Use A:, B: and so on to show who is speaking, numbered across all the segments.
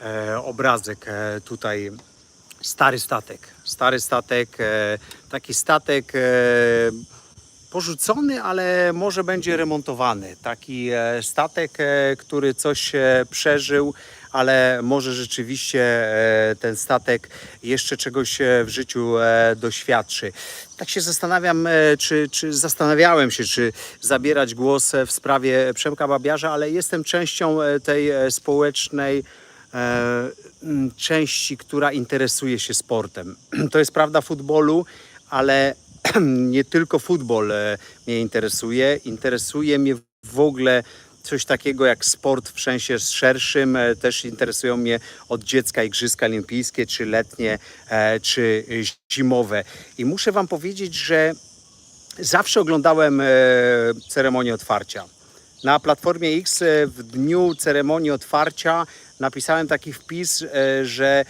A: e, obrazek e, tutaj. Stary statek. Stary statek, e, taki statek porzucony, ale może będzie remontowany. Taki statek, który coś przeżył, ale może rzeczywiście ten statek jeszcze czegoś w życiu doświadczy. Tak się zastanawiam, czy, czy zastanawiałem się, czy zabierać głos w sprawie Przemka Babiarza, ale jestem częścią tej społecznej części, która interesuje się sportem. To jest prawda futbolu, ale nie tylko futbol e, mnie interesuje. Interesuje mnie w ogóle coś takiego jak sport w sensie szerszym. E, Też interesują mnie od dziecka Igrzyska Olimpijskie, czy letnie, e, czy zimowe. I muszę Wam powiedzieć, że zawsze oglądałem e, ceremonię otwarcia. Na Platformie X e, w dniu ceremonii otwarcia napisałem taki wpis, e, że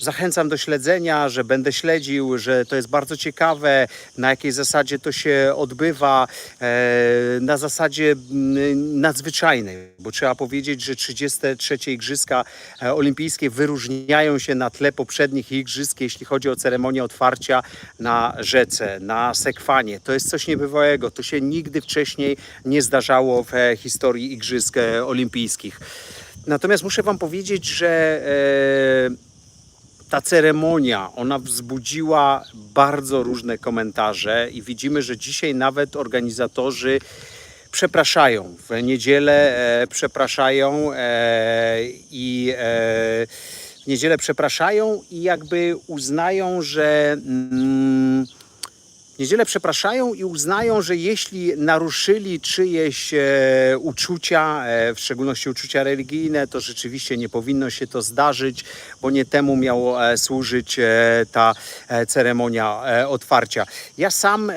A: zachęcam do śledzenia, że będę śledził, że to jest bardzo ciekawe, na jakiej zasadzie to się odbywa, e, na zasadzie mm, nadzwyczajnej, bo trzeba powiedzieć, że 33 Igrzyska e, Olimpijskie wyróżniają się na tle poprzednich igrzysk, jeśli chodzi o ceremonię otwarcia na rzece, na sekwanie. To jest coś niebywałego, to się nigdy wcześniej nie zdarzało w e, historii Igrzysk Olimpijskich. Natomiast muszę Wam powiedzieć, że ta ceremonia, ona wzbudziła bardzo różne komentarze i widzimy, że dzisiaj nawet organizatorzy przepraszają. W niedzielę e, przepraszają e, i e, w niedzielę przepraszają i jakby uznają, że mm, niedzielę przepraszają i uznają, że jeśli naruszyli czyjeś e, uczucia, e, w szczególności uczucia religijne, to rzeczywiście nie powinno się to zdarzyć, bo nie temu miało e, służyć ta ceremonia otwarcia. Ja sam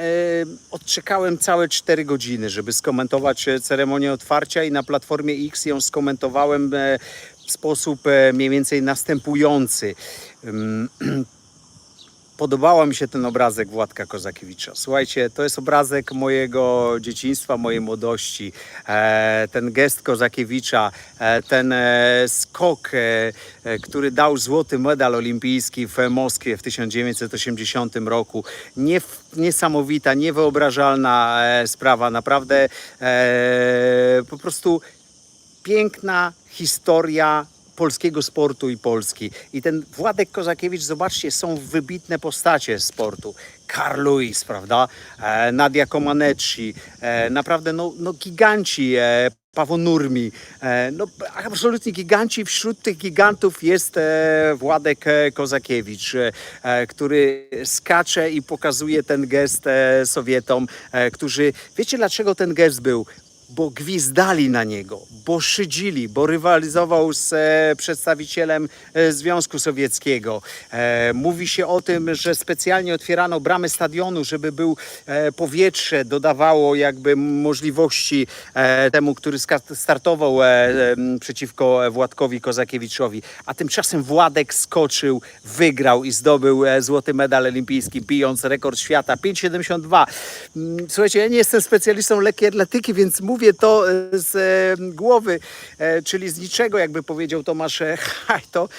A: odczekałem całe 4 godziny, żeby skomentować ceremonię otwarcia i na platformie X ją skomentowałem w sposób mniej więcej następujący. Ym, Podobał mi się ten obrazek Władka Kozakiewicza. Słuchajcie, to jest obrazek mojego dzieciństwa, mojej młodości. E, ten gest Kozakiewicza, e, ten e, skok, który dał złoty medal olimpijski w Moskwie w 1980 roku. Nie, niesamowita, niewyobrażalna sprawa. Naprawdę po prostu piękna historia polskiego sportu i Polski. I ten Władek Kozakiewicz, zobaczcie, są wybitne postacie sportu. Carl Lewis, prawda? E, Nadia Comaneci, e, naprawdę no, no giganci. E, Paweł Nurmi. E, no, absolutnie giganci. Wśród tych gigantów jest e, Władek e, Kozakiewicz, który skacze i pokazuje ten gest Sowietom, którzy... Wiecie, dlaczego ten gest był? Bo gwizdali na niego, bo szydzili, bo rywalizował z e, przedstawicielem e, Związku Sowieckiego. E, mówi się o tym, że specjalnie otwierano bramy stadionu, żeby był e, powietrze, dodawało jakby możliwości e, temu, który startował e, e, przeciwko Władkowi Kozakiewiczowi. A tymczasem Władek skoczył, wygrał i zdobył e, złoty medal olimpijski, bijąc rekord świata 5,72. Mm, Słuchajcie, ja nie jestem specjalistą lekkiej atletyki, więc mówię to e, z e, głowy, e, czyli z niczego, jakby powiedział Tomasz Hajto.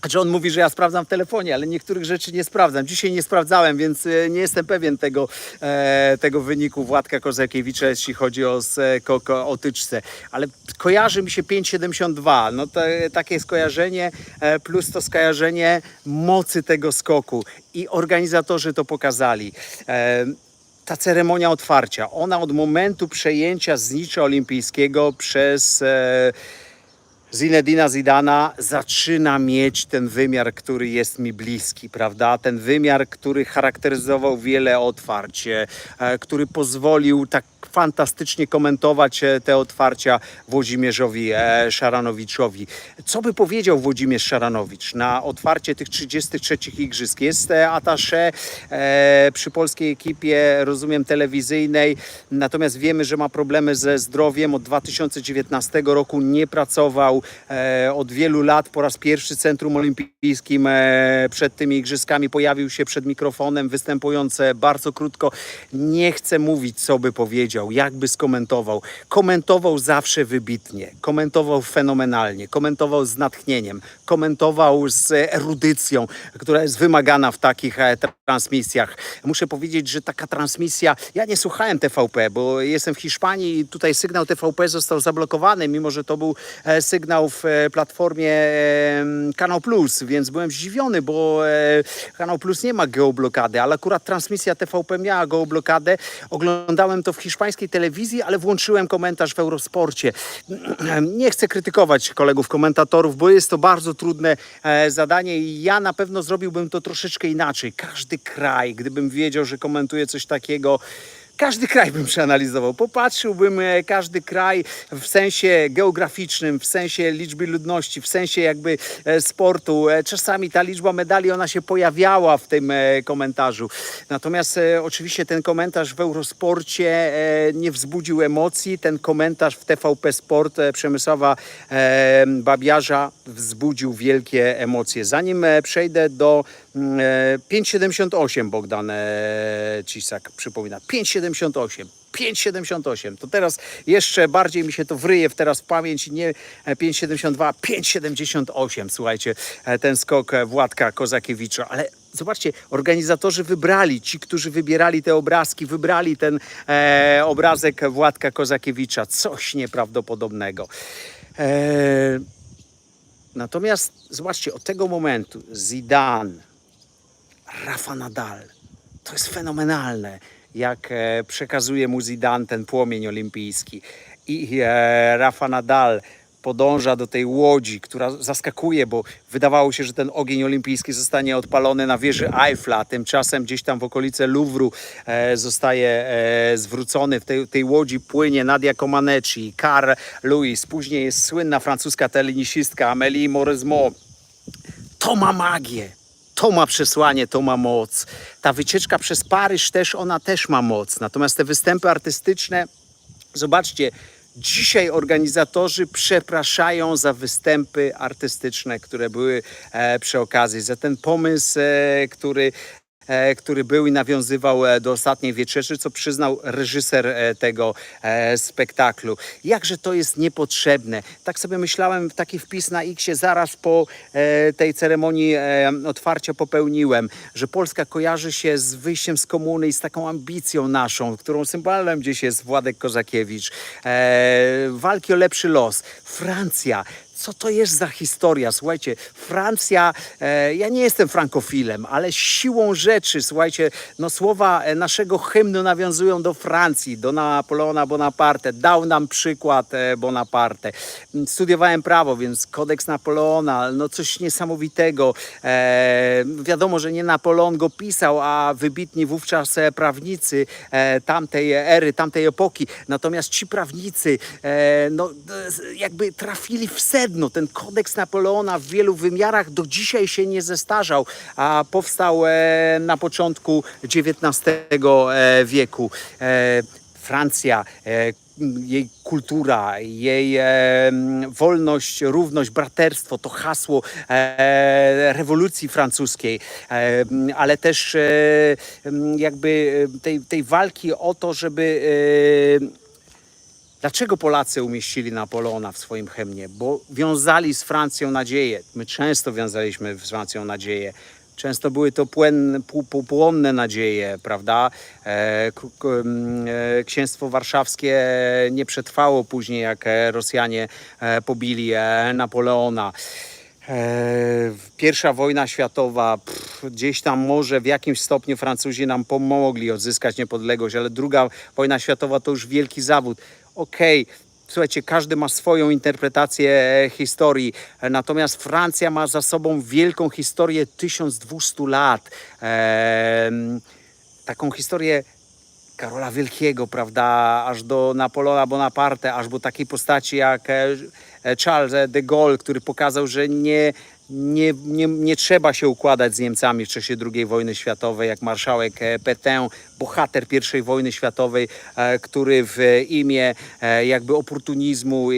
A: Znaczy on mówi, że ja sprawdzam w telefonie, ale niektórych rzeczy nie sprawdzam. Dzisiaj nie sprawdzałem, więc nie jestem pewien tego, e, tego wyniku Władka Kozakiewicza, jeśli chodzi o, skok o tyczce. Ale kojarzy mi się 5,72. No to, takie skojarzenie plus to skojarzenie mocy tego skoku. I organizatorzy to pokazali. E, ta ceremonia otwarcia, ona od momentu przejęcia znicza olimpijskiego przez e, Zinedina Zidana zaczyna mieć ten wymiar, który jest mi bliski, prawda? Ten wymiar, który charakteryzował wiele otwarć, e, który pozwolił tak fantastycznie komentować e, te otwarcia Włodzimierzowi e, Szaranowiczowi. Co by powiedział Włodzimierz Szaranowicz na otwarcie tych 33 igrzysk? Jest e, atasze przy polskiej ekipie, rozumiem, telewizyjnej, natomiast wiemy, że ma problemy ze zdrowiem. Od 2019 roku nie pracował od wielu lat. Po raz pierwszy Centrum Olimpijskim przed tymi igrzyskami pojawił się przed mikrofonem, występując bardzo krótko. Nie chcę mówić, co by powiedział powiedział, jakby skomentował. Komentował zawsze wybitnie, komentował fenomenalnie, komentował z natchnieniem, komentował z erudycją, która jest wymagana w takich e, transmisjach. Muszę powiedzieć, że taka transmisja, ja nie słuchałem TVP, bo jestem w Hiszpanii i tutaj sygnał TVP został zablokowany, mimo że to był e, sygnał w e, platformie Kanał Plus, więc byłem zdziwiony, bo Kanał Plus nie ma geoblokady, ale akurat transmisja TVP miała geoblokadę. Oglądałem to w telewizji, ale włączyłem komentarz w Eurosporcie. Nie chcę krytykować kolegów komentatorów, bo jest to bardzo trudne e, zadanie i ja na pewno zrobiłbym to troszeczkę inaczej. Każdy kraj, gdybym wiedział, że komentuje coś takiego, każdy kraj bym przeanalizował. Popatrzyłbym e, każdy kraj w sensie geograficznym, w sensie liczby ludności, w sensie jakby e, sportu. E, Czasami ta liczba medali, ona się pojawiała w tym komentarzu. Natomiast oczywiście ten komentarz w Eurosporcie nie wzbudził emocji. Ten komentarz w TVP Sport Przemysława Babiarza wzbudził wielkie emocje. Zanim przejdę do 5,78 Bogdan e, Cisak przypomina. 5,78. 5,78. To teraz jeszcze bardziej mi się to wryje w teraz w pamięć. Nie e, 5,72, 5,78. Słuchajcie, e, ten skok e, Władka Kozakiewicza. Ale zobaczcie, organizatorzy wybrali, ci, którzy wybierali te obrazki, wybrali ten e, obrazek Władka Kozakiewicza. Coś nieprawdopodobnego. E, natomiast zobaczcie, od tego momentu Zidane, Rafa Nadal. To jest fenomenalne, jak e, przekazuje mu Zidane ten płomień olimpijski. I e, Rafa Nadal podąża do tej łodzi, która zaskakuje, bo wydawało się, że ten ogień olimpijski zostanie odpalony na wieży Eiffla. Tymczasem gdzieś tam w okolice Louvru e, zostaje e, zwrócony. W tej, tej łodzi płynie Nadia Comaneci, Carl Lewis. Później jest słynna francuska tenisistka Amélie Mauresmo. To ma magię. To ma przesłanie, to ma moc. Ta wycieczka przez Paryż też, ona też ma moc. Natomiast te występy artystyczne, zobaczcie, dzisiaj organizatorzy przepraszają za występy artystyczne, które były e, przy okazji, za ten pomysł, e, który który był i nawiązywał e, do ostatniej wieczerzy, co przyznał reżyser e, tego e, spektaklu. Jakże to jest niepotrzebne. Tak sobie myślałem, taki wpis na X zaraz po e, tej ceremonii e, otwarcia popełniłem, że Polska kojarzy się z wyjściem z komuny i z taką ambicją naszą, którą symbolem gdzieś jest Władek Kozakiewicz. E, walki o lepszy los. Francja co to jest za historia? Słuchajcie, Francja, e, ja nie jestem frankofilem, ale siłą rzeczy, słuchajcie, no słowa e, naszego hymnu nawiązują do Francji, do Napoleona Bonaparte. Dał nam przykład e, Bonaparte. Mm, Studiowałem prawo, więc kodeks Napoleona, no coś niesamowitego. E, wiadomo, że nie Napoleon go pisał, a wybitni wówczas e, prawnicy e, tamtej ery, tamtej epoki. Natomiast ci prawnicy, e, no jakby trafili w sedno. Ten kodeks Napoleona w wielu wymiarach do dzisiaj się nie zestarzał, a powstał e, na początku XIX e, wieku. E, Francja, jej kultura, jej e, wolność, równość, braterstwo to hasło e, rewolucji francuskiej, e, ale też e, jakby tej, tej walki o to, żeby e, Dlaczego Polacy umieścili Napoleona w swoim hymnie? Bo wiązali z Francją nadzieję. My często wiązaliśmy z Francją nadzieję. Często były to płonne nadzieje, prawda? E, e, księstwo warszawskie nie przetrwało później, jak e, Rosjanie pobili Napoleona. Pierwsza wojna światowa, pff, gdzieś tam może w jakimś stopniu Francuzi nam pomogli odzyskać niepodległość, ale druga wojna światowa to już wielki zawód. Okej, słuchajcie, każdy ma swoją interpretację historii, natomiast Francja ma za sobą wielką historię 1200 lat. Em, taką historię Karola Wielkiego, prawda, aż do Napoleona Bonaparte, aż do takiej postaci jak e, Charles de Gaulle, który pokazał, że nie, nie, nie, nie trzeba się układać z Niemcami w czasie II wojny światowej, jak marszałek e, Pétain, bohater I wojny światowej, e, który w imię e, jakby oportunizmu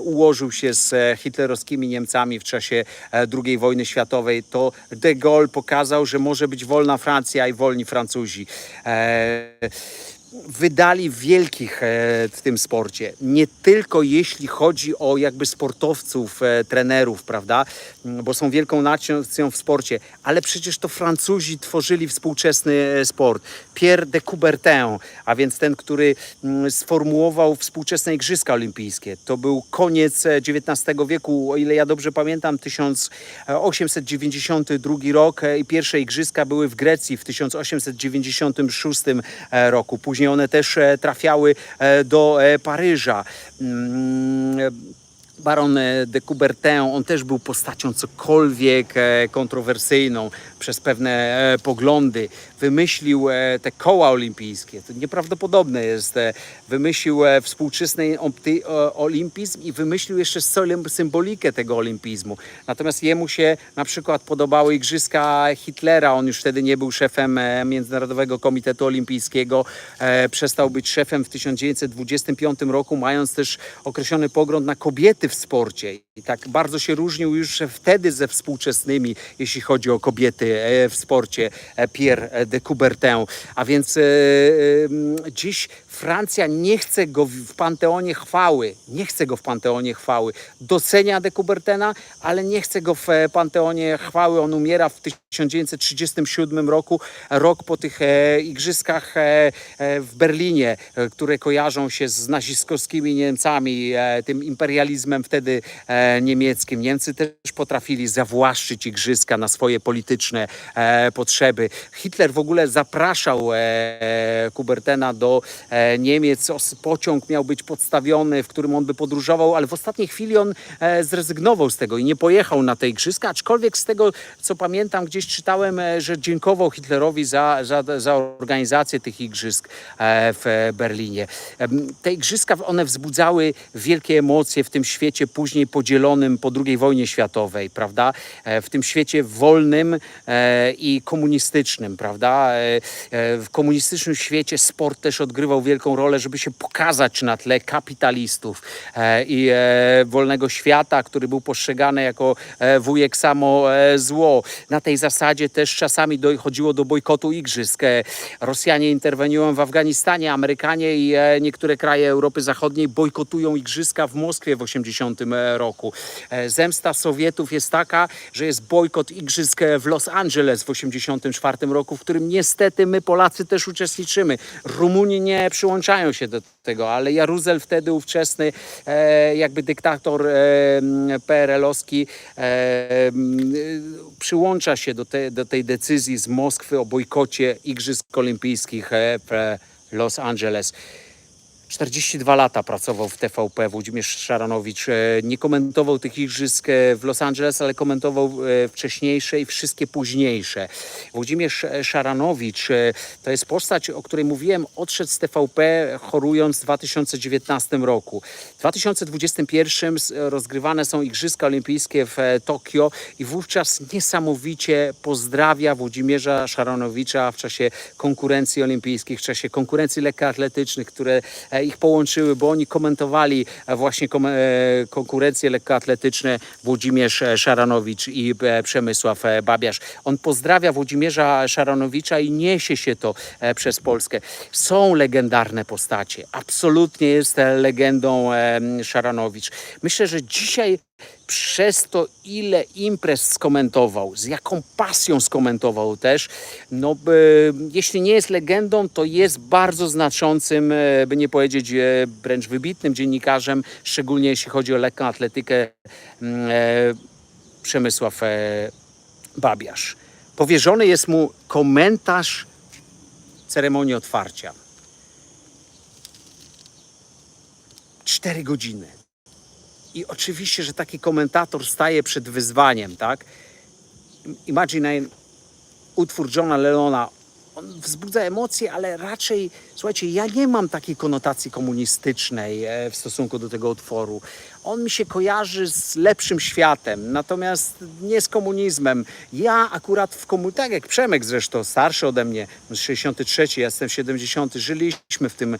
A: ułożył się z hitlerowskimi Niemcami w czasie II wojny światowej, to de Gaulle pokazał, że może być wolna Francja i wolni Francuzi. Wydali wielkich e, w tym sporcie. Nie tylko jeśli chodzi o jakby sportowców, e, trenerów, prawda, Mm, bo są wielką nacją w sporcie, ale przecież to Francuzi tworzyli współczesny e, sport. Pierre de Coubertin, a więc ten, który mm, sformułował współczesne Igrzyska Olimpijskie. To był koniec XIX wieku, o ile ja dobrze pamiętam, 1892 rok i pierwsze Igrzyska były w Grecji w 1896 e, roku. Później one też e, trafiały e, do e, Paryża. Mm, Baron de Coubertin, on też był postacią cokolwiek kontrowersyjną przez pewne e, poglądy. Wymyślił e, te koła olimpijskie. To nieprawdopodobne jest. e, Wymyślił współczesny olimpizm i wymyślił jeszcze sym- symbolikę tego olimpizmu. Natomiast jemu się na przykład podobały igrzyska Hitlera. On już wtedy nie był szefem Międzynarodowego Komitetu Olimpijskiego. Przestał być szefem w 1925 roku, mając też określony pogląd na kobiety w sporcie. I tak bardzo się różnił już wtedy ze współczesnymi, jeśli chodzi o kobiety e, w sporcie, e, Pierre de Coubertin. A więc e, e, dziś Francja nie chce go w panteonie chwały, nie chce go w panteonie chwały. Docenia de Coubertina, ale nie chce go w e, panteonie chwały. On umiera w 1937 roku, rok po tych e, igrzyskach e, e, w Berlinie, e, które kojarzą się z nazistowskimi Niemcami, e, tym imperializmem wtedy e, niemieckim. Niemcy też potrafili zawłaszczyć igrzyska na swoje polityczne e, potrzeby. Hitler w ogóle zapraszał e, Kubertena do e, Niemiec. Pociąg miał być podstawiony, w którym on by podróżował, ale w ostatniej chwili on e, zrezygnował z tego i nie pojechał na te igrzyska, aczkolwiek z tego, co pamiętam, gdzieś czytałem, e, że dziękował Hitlerowi za, za, za organizację tych igrzysk e, w e, Berlinie. Te igrzyska, one wzbudzały wielkie emocje w tym świecie później podzielonym po II wojnie światowej, prawda? E, W tym świecie wolnym e, i komunistycznym, prawda? E, W komunistycznym świecie sport też odgrywał wielką rolę, żeby się pokazać na tle kapitalistów i wolnego świata, który był postrzegany jako wujek samo zło. Na tej zasadzie też czasami dochodziło do bojkotu igrzysk. Rosjanie interweniują w Afganistanie, Amerykanie i niektóre kraje Europy Zachodniej bojkotują igrzyska w Moskwie w 80 roku. E, Zemsta Sowietów jest taka, że jest bojkot igrzysk e, w Los Angeles w 84 roku, w którym niestety my Polacy też uczestniczymy. Rumuni nie przyłączają się do tego, ale Jaruzel wtedy ówczesny e, jakby dyktator PRL-owski przyłącza się do, te, do tej decyzji z Moskwy o bojkocie Igrzysk Olimpijskich w Los Angeles. 42 lata pracował w TVP Włodzimierz Szaranowicz. E, Nie komentował tych igrzysk e, w Los Angeles, ale komentował e, wcześniejsze i wszystkie późniejsze. Włodzimierz Szaranowicz to jest postać, o której mówiłem, odszedł z TVP chorując w 2019 roku. W 2021 s- rozgrywane są Igrzyska Olimpijskie w Tokio i wówczas niesamowicie pozdrawia Włodzimierza Szaranowicza w czasie konkurencji olimpijskich, w czasie konkurencji lekkoatletycznych, które ich połączyły, bo oni komentowali e, właśnie kom- e, konkurencje lekkoatletyczne Włodzimierz e, Szaranowicz i e, Przemysław e, Babiarz. On pozdrawia Włodzimierza Szaranowicza i niesie się to e, przez Polskę. Są legendarne postacie. Absolutnie jest e, legendą e, Szaranowicz. Myślę, że dzisiaj przez to, ile imprez skomentował, z jaką pasją skomentował też, no jeśli nie jest legendą, to jest bardzo znaczącym, e, by nie powiedzieć e, wręcz wybitnym dziennikarzem, szczególnie jeśli chodzi o lekką atletykę mm, e, Przemysław Babiarz. Powierzony jest mu komentarz ceremonii otwarcia. Cztery godziny. I oczywiście, że taki komentator staje przed wyzwaniem, tak? Imagine utwór Johna Lennona, on wzbudza emocje, ale raczej, słuchajcie, ja nie mam takiej konotacji komunistycznej e, w stosunku do tego utworu. On mi się kojarzy z lepszym światem, natomiast nie z komunizmem. Ja akurat w komunizmie, tak jak Przemek zresztą, starszy ode mnie, 63, ja jestem 70, żyliśmy w tym e,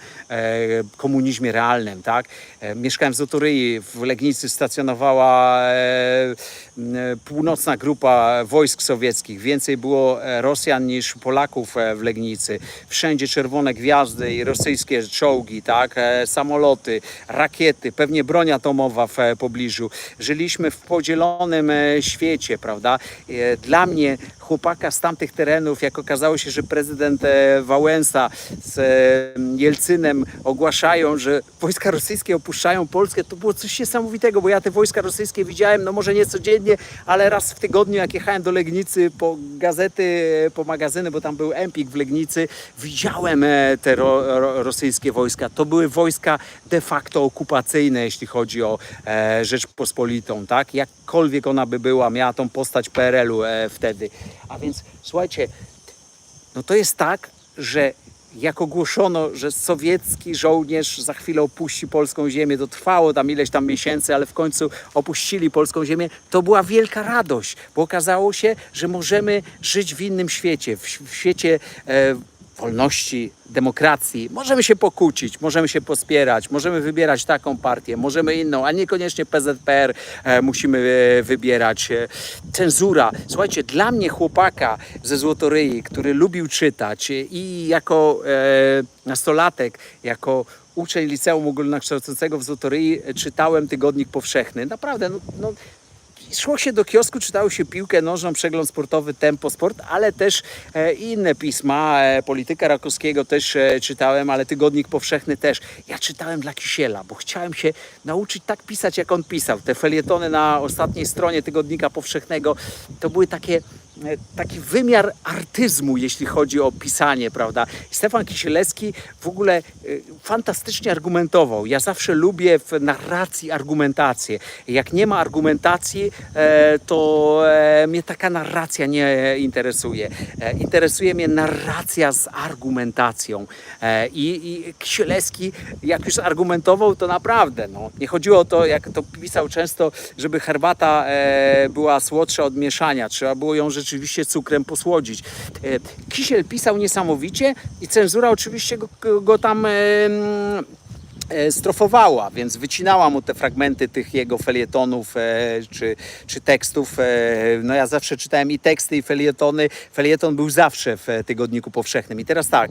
A: komunizmie realnym, tak? E, mieszkałem w Zotoryi, w Legnicy stacjonowała e, m, północna grupa wojsk sowieckich. Więcej było e, Rosjan niż Polaków e, w Legnicy. Wszędzie czerwone gwiazdy i rosyjskie czołgi, tak? E, samoloty, rakiety, pewnie broń atomowa w e, pobliżu. Żyliśmy w podzielonym e, świecie, prawda? E, Dla mnie chłopaka z tamtych terenów, jak okazało się, że prezydent e, Wałęsa z e, Jelcynem ogłaszają, że wojska rosyjskie opuszczają Polskę, to było coś niesamowitego, bo ja te wojska rosyjskie widziałem, no może nie codziennie, ale raz w tygodniu, jak jechałem do Legnicy po gazety, e, po magazyny, bo tam był Empik w Legnicy, widziałem te ro, ro, rosyjskie wojska. To były wojska de facto okupacyjne, jeśli chodzi o e, Rzeczpospolitą, tak? Jakkolwiek ona by była, miała tą postać PRL-u e, wtedy. A więc słuchajcie, no to jest tak, że jak ogłoszono, że sowiecki żołnierz za chwilę opuści polską ziemię, to trwało tam ileś tam miesięcy, ale w końcu opuścili polską ziemię, to była wielka radość, bo okazało się, że możemy żyć w innym świecie, w, świecie e, wolności, demokracji. Możemy się pokłócić, możemy się pospierać, możemy wybierać taką partię, możemy inną, a niekoniecznie PZPR e, musimy e, wybierać. E, cenzura. Słuchajcie, dla mnie chłopaka ze Złotoryi, który lubił czytać e, i jako e, nastolatek, jako uczeń liceum ogólnokształcącego w Złotoryi e, czytałem Tygodnik Powszechny. Naprawdę, no, no Szło się do kiosku, czytało się piłkę nożną, przegląd sportowy, Tempo Sport, ale też e, inne pisma. E, Polityka Rakowskiego też e, czytałem, ale Tygodnik Powszechny też. Ja czytałem dla Kisiela, bo chciałem się nauczyć tak pisać, jak on pisał. Te felietony na ostatniej stronie Tygodnika Powszechnego to były takie taki wymiar artyzmu, jeśli chodzi o pisanie, prawda? Stefan Kisielewski w ogóle e, fantastycznie argumentował. Ja zawsze lubię w narracji argumentację. Jak nie ma argumentacji, e, to e, mnie taka narracja nie interesuje. E, Interesuje mnie narracja z argumentacją. E, I, i Kisielewski, jak już argumentował, to naprawdę, no, nie chodziło o to, jak to pisał często, żeby herbata e, była słodsza od mieszania. Trzeba było ją rzeczywiście cukrem posłodzić. E, Kisiel pisał niesamowicie i cenzura oczywiście go, go tam e, strofowała, więc wycinała mu te fragmenty tych jego felietonów e, czy, czy tekstów. E, no ja zawsze czytałem i teksty, i felietony. Felieton był zawsze w e, Tygodniku Powszechnym. I teraz tak,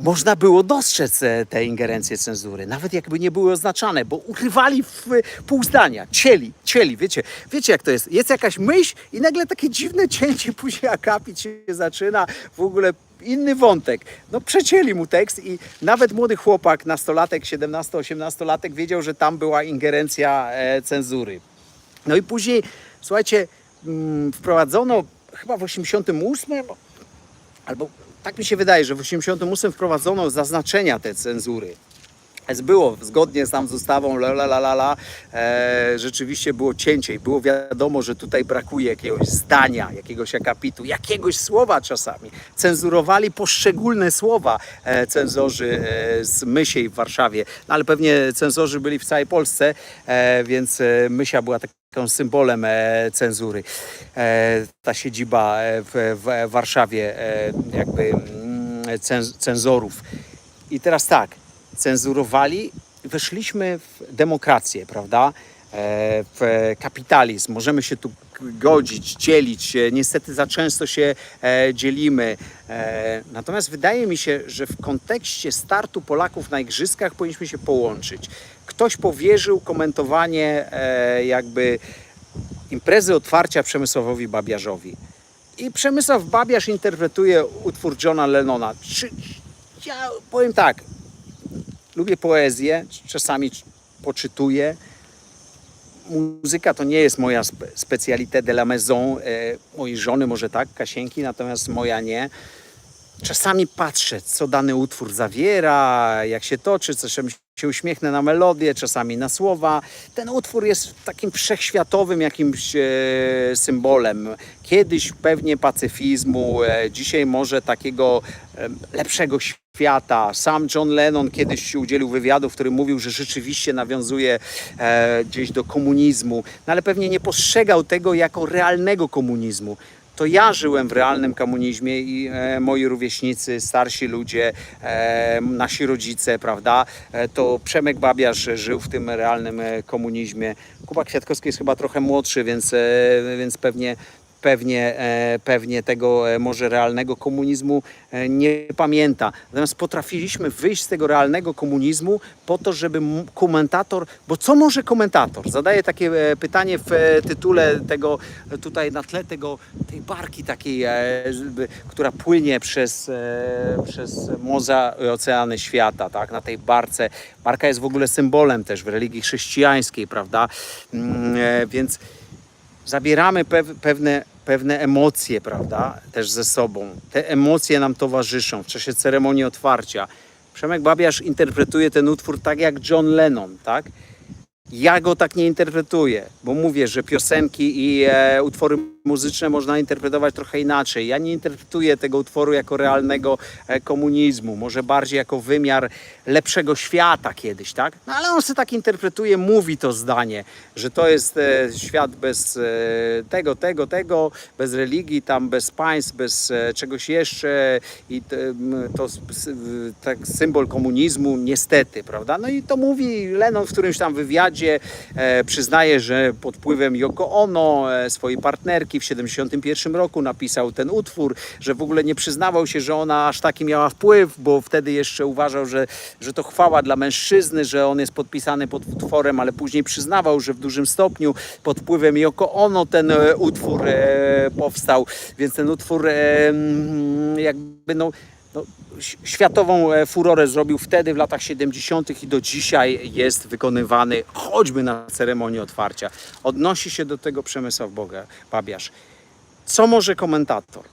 A: można było dostrzec e, te ingerencje cenzury, nawet jakby nie były oznaczane, bo ukrywali w e, pół zdania, cieli, cieli, wiecie, wiecie jak to jest, jest jakaś myśl i nagle takie dziwne cięcie, później akapit się zaczyna, w ogóle inny wątek. No przecięli mu tekst i nawet młody chłopak, nastolatek, 17-18 latek wiedział, że tam była ingerencja e, cenzury. No i później, słuchajcie, mm, wprowadzono chyba w 88 albo tak mi się wydaje, że w 88 wprowadzono zaznaczenia te cenzury. Jest Było zgodnie z tam z ustawą, la la la la, e, rzeczywiście było cięcie i było wiadomo, że tutaj brakuje jakiegoś zdania, jakiegoś akapitu, jakiegoś słowa czasami. Cenzurowali poszczególne słowa e, cenzorzy e, z Mysiej w Warszawie, no, ale pewnie cenzorzy byli w całej Polsce, e, więc e, Mysia była tak taką symbolem e, cenzury. E, ta siedziba e, w, w Warszawie jakby mm, cen, cenzorów. I teraz tak, cenzurowali, weszliśmy w demokrację, prawda? E, w kapitalizm. Możemy się tu godzić, dzielić. E, Niestety za często się e, dzielimy. E, natomiast wydaje mi się, że w kontekście startu Polaków na igrzyskach powinniśmy się połączyć. Ktoś powierzył komentowanie e, jakby imprezy otwarcia Przemysławowi Babiarzowi. I Przemysław Babiarz interpretuje utwór Johna Lennona. Czy, ja powiem tak, lubię poezję, czasami poczytuję. Muzyka to nie jest moja spe- specalité de la maison, e, mojej żony może tak, Kasienki, natomiast moja nie. Czasami patrzę, co dany utwór zawiera, jak się toczy, czasami się uśmiechnę na melodię, czasami na słowa. Ten utwór jest takim wszechświatowym jakimś e, symbolem. Kiedyś pewnie pacyfizmu, e, dzisiaj może takiego e, lepszego świata. Sam John Lennon kiedyś udzielił wywiadu, w którym mówił, że rzeczywiście nawiązuje e, gdzieś do komunizmu, no ale pewnie nie postrzegał tego jako realnego komunizmu to ja żyłem w realnym komunizmie i e, moi rówieśnicy, starsi ludzie, e, nasi rodzice, prawda? E, to Przemek Babiarz żył w tym realnym e, komunizmie. Kuba Kwiatkowski jest chyba trochę młodszy, więc, e, więc pewnie pewnie, e, pewnie tego e, może realnego komunizmu e, nie pamięta. Natomiast potrafiliśmy wyjść z tego realnego komunizmu po to, żeby komentator, bo co może komentator? Zadaję takie pytanie w tytule tego, tutaj na tle tego, tej barki takiej, która płynie przez, przez morza oceany świata, tak? Na tej barce. Barka jest w ogóle symbolem też w religii chrześcijańskiej, prawda? Mm, Więc zabieramy pew, pewne, pewne emocje, prawda, też ze sobą. Te emocje nam towarzyszą w czasie ceremonii otwarcia. Przemek Babiarz interpretuje ten utwór tak jak John Lennon, tak? Ja go tak nie interpretuję, bo mówię, że piosenki i e, utwory muzyczne można interpretować trochę inaczej. Ja nie interpretuję tego utworu jako realnego e, komunizmu, może bardziej jako wymiar lepszego świata kiedyś, tak? No ale on sobie tak interpretuje, mówi to zdanie, że to jest e, świat bez e, tego, tego, tego, bez religii, tam bez państw, bez czegoś jeszcze i to tak symbol komunizmu niestety, prawda? No i to mówi Lennon w którymś tam wywiadzie, przyznaje, że pod wpływem Yoko Ono, swojej partnerki w 71 roku napisał ten utwór, że w ogóle nie przyznawał się, że ona aż taki miała wpływ, bo wtedy jeszcze uważał, że, że to chwała dla mężczyzny, że on jest podpisany pod utworem, ale później przyznawał, że w dużym stopniu pod wpływem Yoko Ono ten e, utwór e, powstał, więc ten utwór e, mm, jakby no, no, światową e, furorę zrobił wtedy w latach 70. i do dzisiaj jest wykonywany choćby na ceremonii otwarcia. Odnosi się do tego Przemysław Boga, Babiarz. Co może komentator?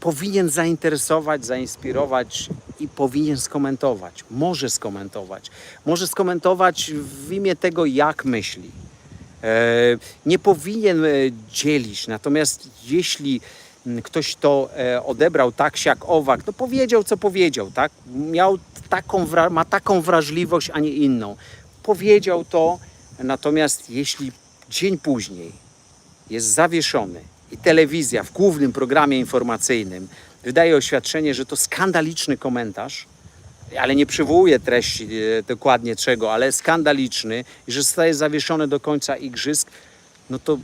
A: Powinien zainteresować, zainspirować i powinien skomentować. Może skomentować. Może skomentować w imię tego, jak myśli. E, nie powinien e, dzielić. Natomiast jeśli ktoś to e, odebrał tak, siak, owak, to powiedział, co powiedział, tak? Miał taką, ma taką wrażliwość, a nie inną. Powiedział to, natomiast jeśli dzień później jest zawieszony i telewizja w głównym programie informacyjnym wydaje oświadczenie, że to skandaliczny komentarz, ale nie przywołuje treści e, dokładnie czego, ale skandaliczny i że zostaje zawieszony do końca igrzysk, no to,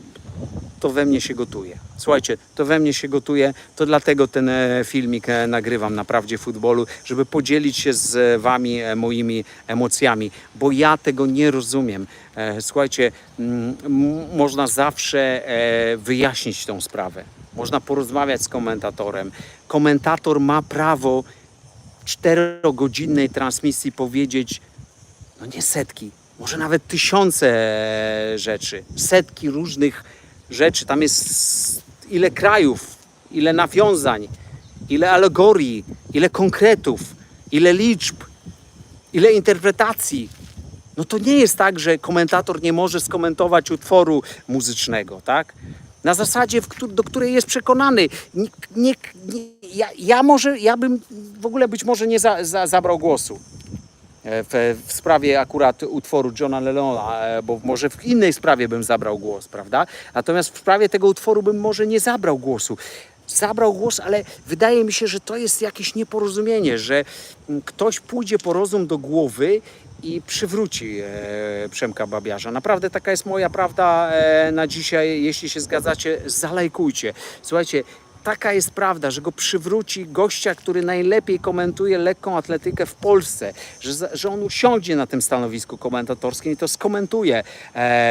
A: to we mnie się gotuje. Słuchajcie, to we mnie się gotuje, to dlatego ten e, filmik e, nagrywam na Prawdzie Futbolu, żeby podzielić się z e, Wami moimi emocjami, bo ja tego nie rozumiem. Słuchajcie, mm, można zawsze wyjaśnić tą sprawę. Można porozmawiać z komentatorem. Komentator ma prawo czterogodzinnej transmisji powiedzieć, no nie setki, może nawet tysiące rzeczy, setki różnych rzeczy. Tam jest ile krajów, ile nawiązań, ile alegorii, ile konkretów, ile liczb, ile interpretacji. No to nie jest tak, że komentator nie może skomentować utworu muzycznego, tak? Na zasadzie, do której jest przekonany. Nie, nie, nie, ja, ja może, ja bym w ogóle być może nie za, za, zabrał głosu w, w sprawie akurat utworu Johna Lennona, e, bo może w innej sprawie bym zabrał głos, prawda? Natomiast w sprawie tego utworu bym może nie zabrał głosu. Zabrał głos, ale wydaje mi się, że to jest jakieś nieporozumienie, że mm, ktoś pójdzie po rozum do głowy i przywróci e, Przemka Babiarza. Naprawdę taka jest moja prawda e, na dzisiaj. Jeśli się zgadzacie, zalajkujcie. Słuchajcie, taka jest prawda, że go przywróci gościa, który najlepiej komentuje lekką atletykę w Polsce, że, że on usiądzie na tym stanowisku komentatorskim i to skomentuje e,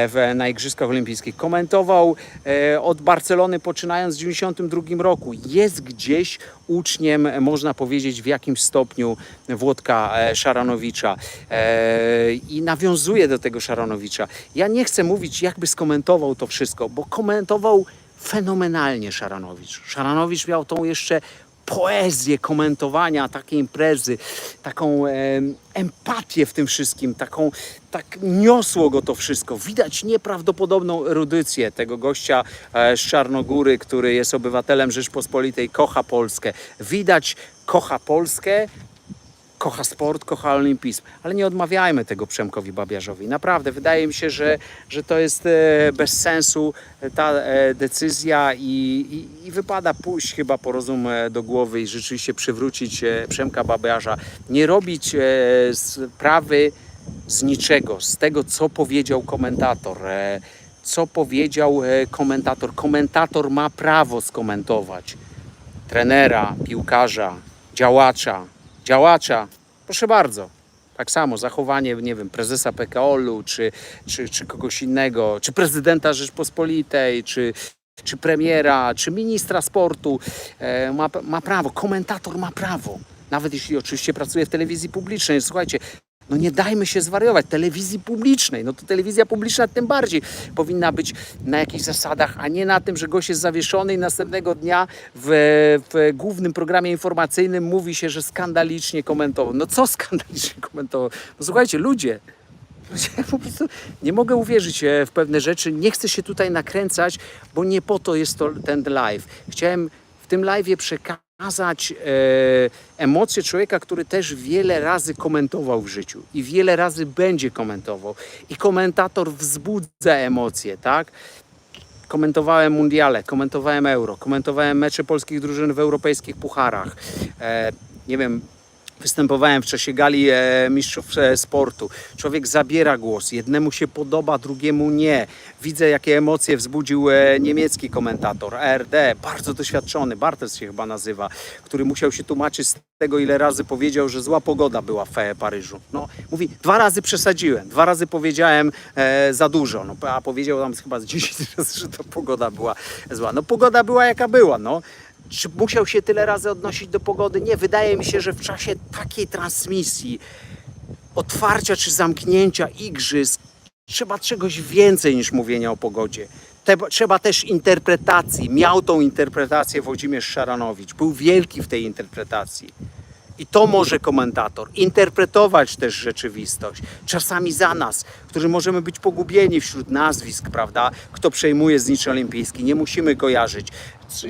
A: w, na Igrzyskach Olimpijskich. Komentował e, od Barcelony poczynając w 1992 roku. Jest gdzieś uczniem, można powiedzieć, w jakimś stopniu Włodka e, Szaranowicza i nawiązuje do tego Szaranowicza. Ja nie chcę mówić, jakby skomentował to wszystko, bo komentował fenomenalnie Szaranowicz. Szaranowicz miał tą jeszcze poezję komentowania takiej imprezy, taką em, empatię w tym wszystkim, taką, tak niosło go to wszystko. Widać nieprawdopodobną erudycję tego gościa e, z Czarnogóry, który jest obywatelem Rzeczpospolitej, kocha Polskę. Widać, kocha Polskę, kocha sport, kocha olimpizm. Ale nie odmawiajmy tego Przemkowi Babiarzowi. Naprawdę, wydaje mi się, że, że to jest e, bez sensu e, ta e, decyzja i, i, i wypada pójść chyba po rozum do głowy i rzeczywiście przywrócić Przemka Babiarza. Nie robić sprawy z niczego, z tego, co powiedział komentator. Co powiedział komentator. Komentator ma prawo skomentować trenera, piłkarza, działacza, działacza, proszę bardzo. Tak samo zachowanie, nie wiem, prezesa PKOL-u, czy, czy, czy kogoś innego, czy prezydenta Rzeczpospolitej, czy, czy premiera, czy ministra sportu e, ma, ma prawo, komentator ma prawo. Nawet jeśli oczywiście pracuje w telewizji publicznej. Słuchajcie, no nie dajmy się zwariować. Telewizji publicznej, no to telewizja publiczna tym bardziej powinna być na jakichś zasadach, a nie na tym, że gość jest zawieszony i następnego dnia w, w głównym programie informacyjnym mówi się, że skandalicznie komentował. No co skandalicznie komentował? No słuchajcie, ludzie, ja po prostu nie mogę uwierzyć e, w pewne rzeczy. Nie chcę się tutaj nakręcać, bo nie po to jest to, ten live. Chciałem w tym live przekazać e, emocje człowieka, który też wiele razy komentował w życiu i wiele razy będzie komentował. I komentator wzbudza emocje, tak? Komentowałem mundiale, komentowałem euro, komentowałem mecze polskich drużyn w europejskich pucharach. E, nie wiem, Występowałem w czasie gali e, mistrzów e, sportu. Człowiek zabiera głos. Jednemu się podoba, drugiemu nie. Widzę, jakie emocje wzbudził e, niemiecki komentator ARD, bardzo doświadczony, Bartels się chyba nazywa, który musiał się tłumaczyć z tego, ile razy powiedział, że zła pogoda była w Paryżu. No, mówi, dwa razy przesadziłem, dwa razy powiedziałem e, za dużo, no, a powiedział tam chyba z 10 razy, że to pogoda była zła. No pogoda była jaka była, no. Czy musiał się tyle razy odnosić do pogody? Nie, wydaje mi się, że w czasie takiej transmisji, otwarcia czy zamknięcia igrzysk, trzeba czegoś więcej niż mówienia o pogodzie. Trzeba też interpretacji. Miał tą interpretację Włodzimierz Szaranowicz. Był wielki w tej interpretacji. I to może komentator interpretować też rzeczywistość. Czasami za nas, którzy możemy być pogubieni wśród nazwisk, prawda? Kto przejmuje znicze olimpijski, nie musimy kojarzyć.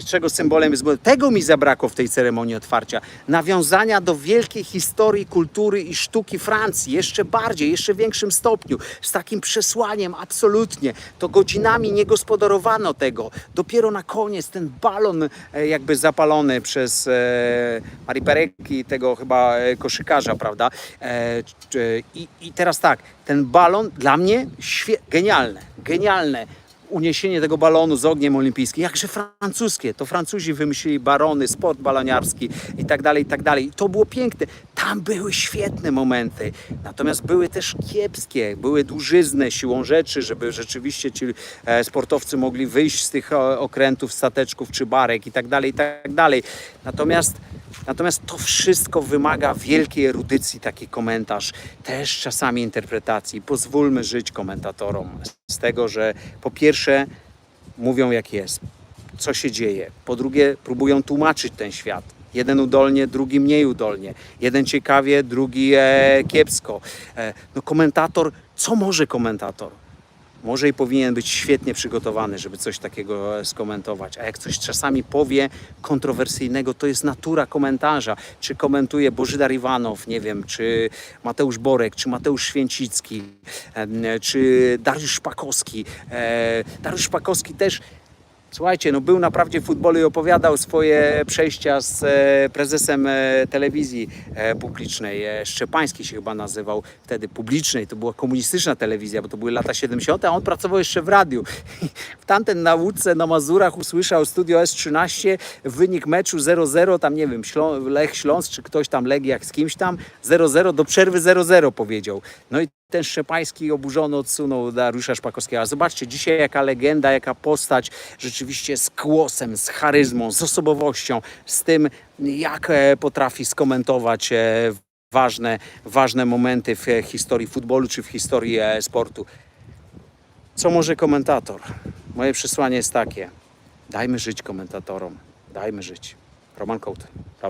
A: Czego symbolem jest. Tego mi zabrakło w tej ceremonii otwarcia. Nawiązania do wielkiej historii, kultury i sztuki Francji, jeszcze bardziej, jeszcze w większym stopniu, z takim przesłaniem, absolutnie. To godzinami nie gospodarowano tego. Dopiero na koniec ten balon, e, jakby zapalony przez e, Perecki, tego chyba e, koszykarza, prawda? E, czy- I, I teraz tak, ten balon dla mnie genialne, genialne uniesienie tego balonu z ogniem olimpijskim, jakże francuskie. To Francuzi wymyślili barony, sport baloniarski i tak dalej, i tak dalej. I to było piękne. Tam były świetne momenty. Natomiast były też kiepskie, były dłużyzny siłą rzeczy, żeby rzeczywiście ci e, sportowcy mogli wyjść z tych okrętów, stateczków czy barek i tak dalej, i tak dalej. Natomiast Natomiast to wszystko wymaga wielkiej erudycji, taki komentarz, też czasami interpretacji. Pozwólmy żyć komentatorom z tego, że po pierwsze mówią jak jest, co się dzieje. Po drugie próbują tłumaczyć ten świat. Jeden udolnie, drugi mniej udolnie. Jeden ciekawie, drugi e, kiepsko. E, no komentator, co może komentator? może i powinien być świetnie przygotowany, żeby coś takiego e, skomentować. A jak coś czasami powie kontrowersyjnego, to jest natura komentarza. Czy komentuje Bożydar Iwanow, nie wiem, czy Mateusz Borek, czy Mateusz Święcicki, em, czy Dariusz Szpakowski. E, Dariusz Szpakowski też Słuchajcie, no był naprawdę w futbolu i opowiadał swoje przejścia z e, prezesem e, telewizji e, publicznej. Szczepański się chyba nazywał wtedy publicznej. To była komunistyczna telewizja, bo to były lata 70., a on pracował jeszcze w radiu. W tamten na łódce na Mazurach usłyszał studio S13, wynik meczu 0-0, tam nie wiem, Lech Śląsk, czy ktoś tam Legia z kimś tam, 0-0, do przerwy 0-0 powiedział. No i ten Szczepański oburzony odsunął Dariusza Szpakowskiego. A zobaczcie, dzisiaj jaka legenda, jaka postać, rzeczywiście z głosem, z charyzmą, z osobowością, z tym, jak e, potrafi skomentować e, ważne, ważne momenty w historii futbolu czy w historii e, sportu. Co może komentator? Moje przesłanie jest takie: dajmy żyć komentatorom, dajmy żyć. Roman Kołt.